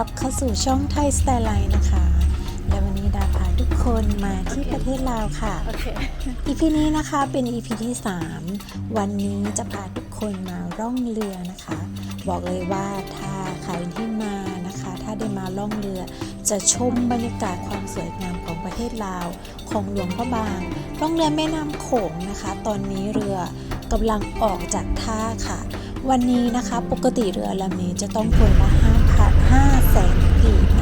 ต้อนรับเข้าสู่ช่องไทยสไตล์ไลน์นะคะ และวันนี้ดาพาทุกคนมาที่ประเทศลาวค่ะโอเค EP นี้นะคะเป็น EP ที่ 3 วันนี้จะพาทุกคนมาร่องเรือนะคะ บอกเลยว่าถ้าใครที่มานะคะ ถ้าได้มาล่องเรือ จะชมบรรยากาศความสวยงามของประเทศลาว ของหลวงพระบางล่องเรือแม่น้ำโขงนะคะ ตอนนี้เรือกำลังออกจากท่าค่ะ วันนี้นะคะปกติเรือลำนี้จะต้องคนละ5พัน 5แสนกีบ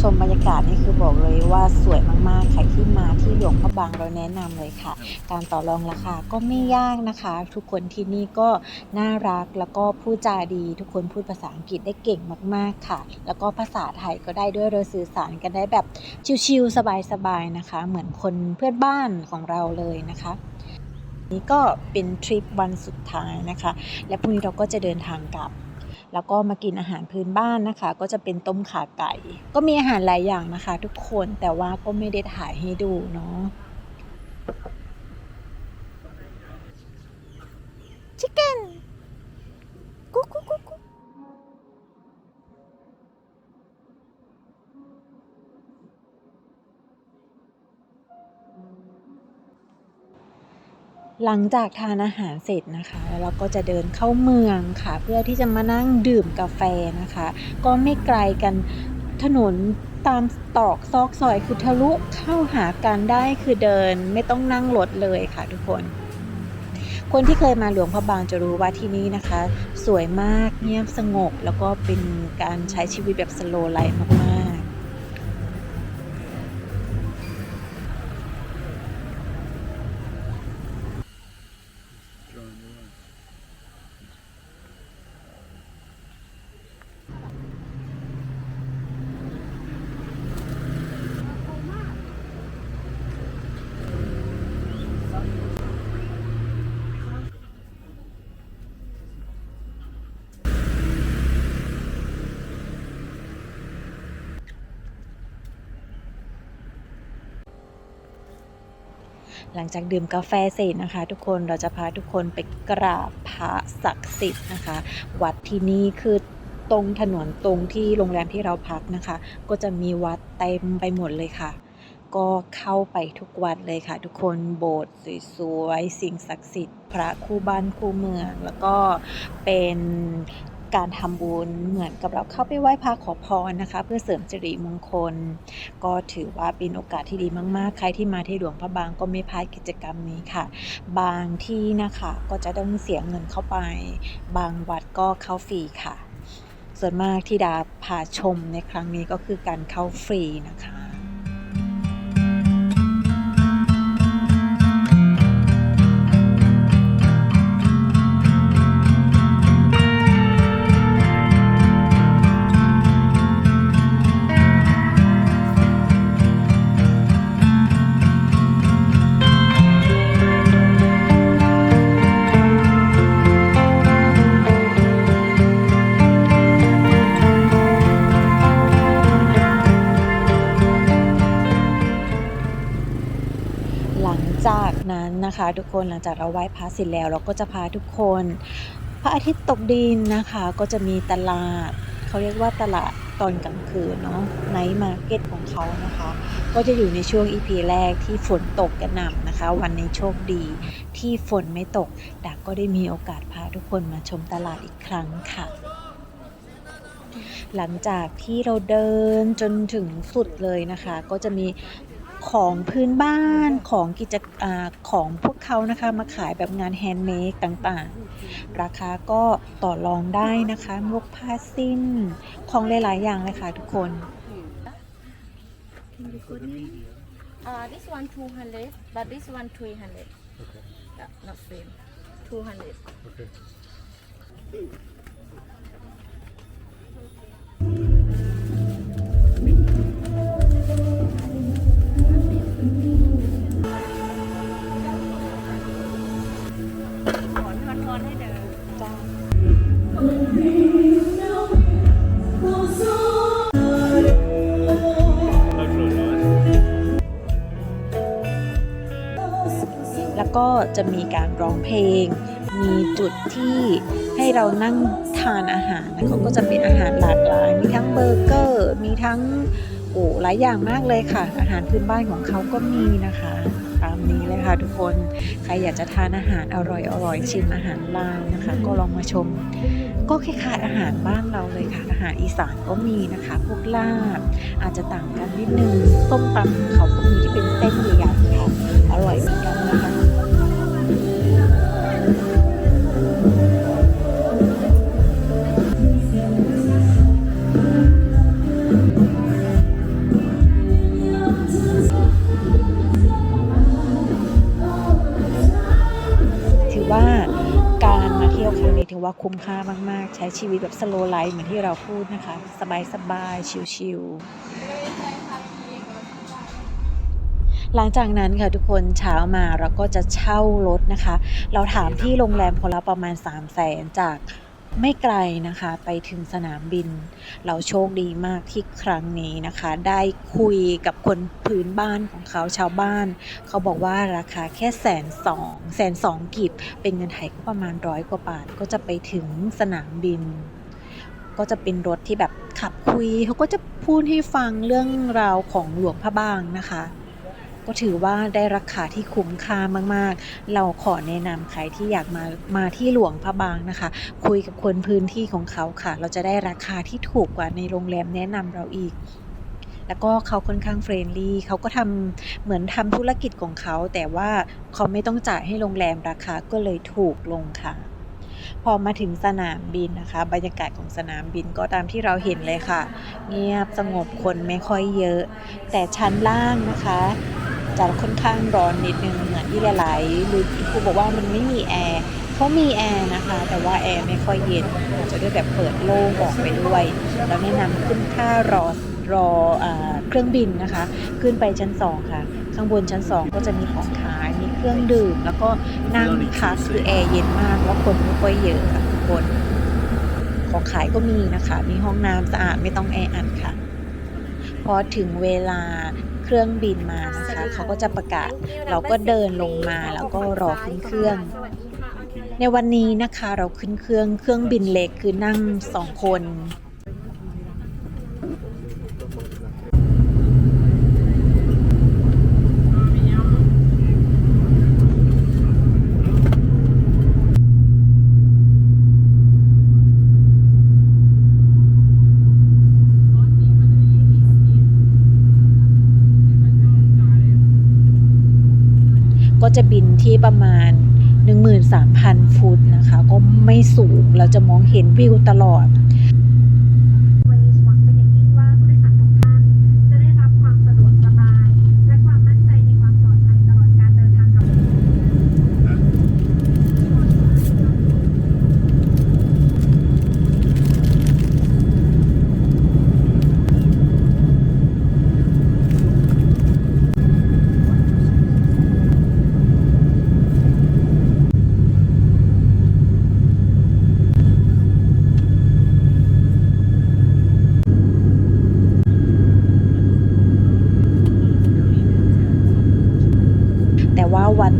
ชมบรรยากาศนี่คือบอกเลยว่าสวยมากๆ ใครที่มาที่หลวงพระบางเราแนะนำเลยค่ะ การต่อรองราคาก็ไม่ยากนะคะ ทุกคนที่นี่ก็น่ารักแล้วก็พูดจาดี ทุกคนพูดภาษาอังกฤษได้เก่งมากๆค่ะ แล้วก็ภาษาไทยก็ได้ด้วยเราสื่อสารกันได้แบบชิวๆสบายๆนะคะ เหมือนคนเพื่อนบ้านของเราเลยนะคะนี่ก็เป็นทริปวันสุดท้ายนะคะ และพรุ่งนี้เราก็จะเดินทางกลับ แล้วก็มากินอาหารพื้นบ้านนะคะ ก็จะเป็นต้มข่าไก่ ก็มีอาหารหลายอย่างนะคะ ทุกคนแต่ว่าก็ไม่ได้ถ่ายให้ดูเนาะชิคเก้น หลังจากทานอาหารเสร็จนะคะแล้วเราก็จะเดินเข้าเมืองค่ะ เพื่อที่จะมานั่งดื่มกาแฟนะคะ ก็ไม่ไกลกันถนนตามตอกซอกซอยคือทะลุเข้าหากันได้คือเดินไม่ต้องนั่งรถเลยค่ะทุกคน คนที่เคยมาหลวงพระบางจะรู้ว่าที่นี่นะคะ สวยมากเงียบสงบ แล้วก็เป็นการใช้ชีวิตแบบสโลไลฟ์มาก หลังจากดื่มกาแฟเสร็จนะคะ ทุกคนเราจะพาทุกคนไปกราบพระศักดิ์สิทธิ์นะคะ วัดที่นี่คือตรงถนนตรงที่โรงแรมที่เราพักนะคะ ก็จะมีวัดเต็มไปหมดเลยค่ะก็เข้าไปทุกวัดเลยค่ะ ทุกคนโบสถ์สวยๆสิ่งศักดิ์สิทธิ์ พระคู่บ้านคู่เมือง แล้วก็เป็น การทำบุญเหมือนกับเราเข้าไปไหว้พระขอพรนะคะ เพื่อเสริมสิริมงคล ก็ถือว่าเป็นโอกาสที่ดีมาก ๆ ใครที่มาที่หลวงพระบางก็ไม่พลาดกิจกรรมนี้ค่ะ บางที่นะคะก็จะต้องเสียเงินเข้าไป บางวัดก็เข้าฟรีค่ะ ส่วนมากที่ดาพาชมในครั้งนี้ก็คือการเข้าฟรีนะคะ จากนั้นนะคะทุกคนหลังจากเราไหว้พระเสร็จแล้ว เราก็จะพาทุกคน พระอาทิตย์ตกดินนะคะ ก็จะมีตลาดเขาเรียกว่าตลาดตอนกลางคืนเนาะไนท์มาร์เก็ตของเขานะคะ ก็จะอยู่ในช่วง EP แรกที่ฝนตกกระหน่ำนะคะ วันในโชคดีที่ฝนไม่ตกดักก็ได้มีโอกาสพาทุกคนมาชมตลาดอีกครั้งค่ะ หลังจากที่เราเดินจนถึงสุดเลยนะคะ ก็จะมี ของพื้นบ้านของกิจอาของพวกเขานะคะ มาขายแบบงานแฮนด์เมดต่างๆ ราคาก็ต่อรองได้นะคะพวกผ้าสิ้น ของหลาย ๆ อย่างเลยค่ะทุกคน Uh, this one 200, but this one 300. Okay. Yeah, not same. 200. Okay. แจะมีการร้องเพลง มีจุดที่ให้เรานั่งทานอาหารนะเขาก็จะเป็นอาหารหลากหลาย มีทั้งเบอร์เกอร์ มีทั้งโอ้หลายอย่างมากเลยค่ะ อาหารพื้นบ้านของเขาก็มีนะคะ ตามนี้เลยค่ะทุกคน ใครอยากจะทานอาหารอร่อยอร่อยชิมอาหารลาวนะคะ ก็ลองมาชม ก็คล้ายๆอาหารบ้านเราเลยค่ะ อาหารอีสานก็มีนะคะ พวกลาบ อาจจะต่างกันนิดนึงส้มตำเขาก็มีที่เป็นเส้นใหญ่ๆค่ะ อร่อยเหมือนกันนะ คุ้มค่ามาก ๆ ใช้ชีวิตแบบสโลไลฟ์เหมือนที่เราพูดนะคะ สบาย ๆ ชิล ๆ หลังจากนั้นค่ะทุกคนเช้ามาเราก็จะเช่ารถนะคะ เราถามที่โรงแรมคนละประมาณ 3 0 0แสนจาก ไม่ไกลนะคะไปถึงสนามบิน เราโชคดีมากที่ครั้งนี้นะคะ ได้คุยกับคนพื้นบ้านของเขาชาวบ้าน เขาบอกว่าราคาแค่แสนสองแสนสองกีบเป็นเงินไทยก็ประมาณร้อยกว่าบาทก็จะไปถึงสนามบิน ก็จะเป็นรถที่แบบขับคุย เขาก็จะพูดให้ฟังเรื่องราวของหลวงพระบางนะคะ ก็ถือว่าได้ราคาที่คุ้มค่ามากๆ เราขอแนะนำใครที่อยากมามาที่หลวงพระบางนะคะ คุยกับคนพื้นที่ของเขาค่ะ เราจะได้ราคาที่ถูกกว่าในโรงแรมแนะนำเราอีกแล้วก็เขาค่อนข้างเฟรนลี่เขาก็ทำเหมือนทำธุรกิจของเขา แต่ว่าเขาไม่ต้องจ่ายให้โรงแรมราคาก็เลยถูกลงค่ะ พอมาถึงสนามบินนะคะ บรรยากาศของสนามบินก็ตามที่เราเห็นเลยค่ะ เงียบสงบคนไม่ค่อยเยอะ แต่ชั้นล่างนะคะจะค่อนข้างร้อนนิดนึงเหมือนที่หลายๆหรือครูบอกว่ามันไม่มีแอร์เขามีแอร์นะคะ แต่ว่าแอร์ไม่ค่อยเย็นอาจจะด้วยแบบเปิดโล่งออกไปด้วยแล้วแนะนำขึ้นค่ารอรออเครื่องบินนะคะ ขึ้นไปชั้น 2 ค่ะ ข้างบนชั้น 2 ก็จะมีของขา เครื่องดื่ม แล้วก็นั่งพักคือแอร์เย็นมากแล้วคนไม่ค่อยเยอะค่ะทุกคนของขายก็มีนะคะ มีห้องน้ำสะอาดไม่ต้องแออัดค่ะ พอถึงเวลาเครื่องบินมานะคะ เขาก็จะประกาศ เราก็เดินลงมาแล้วก็รอขึ้นเครื่อง ในวันนี้นะคะเราขึ้นเครื่องเครื่องบินเล็กคือนั่งสองคน ก็ จะบินที่ประมาณ 13,000 ฟุตนะคะ ก็ไม่สูง เราจะมองเห็นวิวตลอด Waze หวังเป็นอย่างยิ่งว่าผู้โดยสารทุกท่าน จะได้รับความสะดวกสบาย และความมั่นใจในความปลอดภัยตลอดการเดินทางกับ พ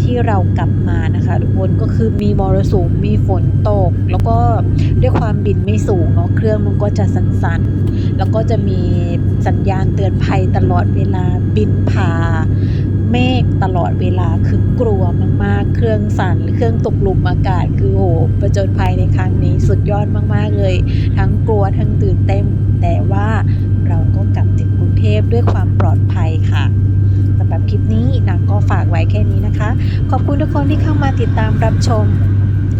ที่ เรากลับมานะคะทุกคนก็คือมีมรสุมมีฝนตก แล้วก็ด้วยความบินไม่สูงเนาะเครื่องมันก็จะสั่นๆ แล้วก็จะมีสัญญาณเตือนภัยตลอดเวลาบินผ่าเมฆตลอดเวลาคือกลัวมากๆ เครื่องสั่นเครื่องตกหลุมอากาศคือโหประจนภัยในครั้งนี้สุดยอดมากๆเลย ทั้งกลัวทั้งตื่นเต้นแต่ว่าเราก็กลับถึงกรุงเทพด้วยความปลอดภัยค่ะสำหรับคลิปนี้นางก็ฝากไว้แค่นี้นะคะ ขอบคุณทุกคนที่เข้ามาติดตามรับชม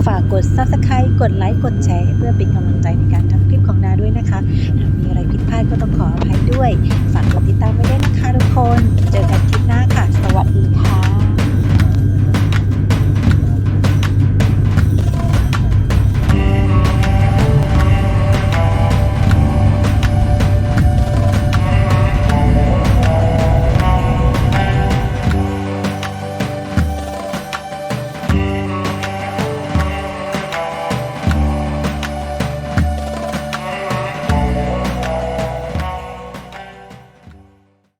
ฝากกด subscribe กดไลค์ กดแชร์ เพื่อเป็นกำลังใจในการทำคลิปของนาด้วยนะคะหากมีอะไรผิดพลาดก็ต้องขออภัยด้วย ฝากกดติดตามไว้ด้วยนะคะทุกคน เจอกันคลิปหน้าค่ะ สวัสดีค่ะ